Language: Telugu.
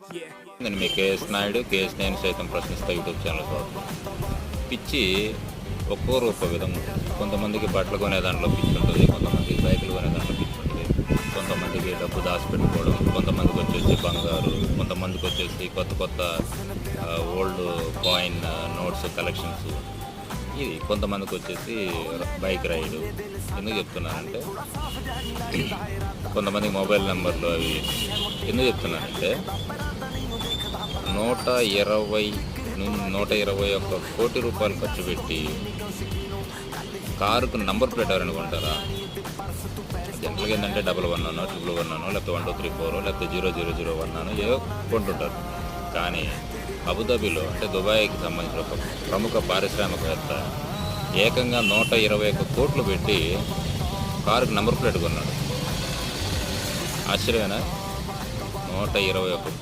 నేను మీ కేఎస్ నాయుడు కేఎస్ నేను సైతం ప్రశ్నిస్తా యూట్యూబ్ ఛానల్ పిచ్చి ఒక్కో రూప విధంగా కొంతమందికి బట్టలు కొనే దాంట్లో పిచ్చి ఉంటుంది కొంతమందికి బైకులు కొనే దాంట్లో పిచ్చి ఉంటుంది. కొంతమందికి డబ్బు దాచిపెట్టుకోవడం కొంతమందికి వచ్చేసి బంగారు కొంతమందికి వచ్చేసి కొత్త కొత్త ఓల్డ్ కాయిన్ నోట్స్ కలెక్షన్స్ ఇది కొంతమందికి వచ్చేసి బైక్ రైడ్. ఎందుకు చెప్తున్నానంటే కొంతమందికి మొబైల్ నెంబర్లు అవి ఎందుకు చెప్తున్నానంటే నూట ఇరవై నూట ఇరవై ఒక్క కోటి రూపాయలు ఖర్చు పెట్టి కారుకు నంబర్ ప్లేట్ ఎవరైనా కొంటారా? జనరల్గా ఏంటంటే డబల్ వన్ అనో ట్రిపుల్ వన్ అనో లేకపోతే వన్ టూ త్రీ ఫోర్ లేకపోతే జీరో జీరో జీరో వన్ అనో ఏదో కొంటుంటారు. కానీ అబుదాబిలో అంటే దుబాయ్కి సంబంధించిన ఒక ప్రముఖ పారిశ్రామికవేత్త ఏకంగా నూట ఇరవై ఒక్క కోట్లు పెట్టి కారుకు నంబర్ ప్లేట్ కొన్నాడు. ఆశ్చర్యమేనా? నూట ఇరవై ఒక్క కోట్లు.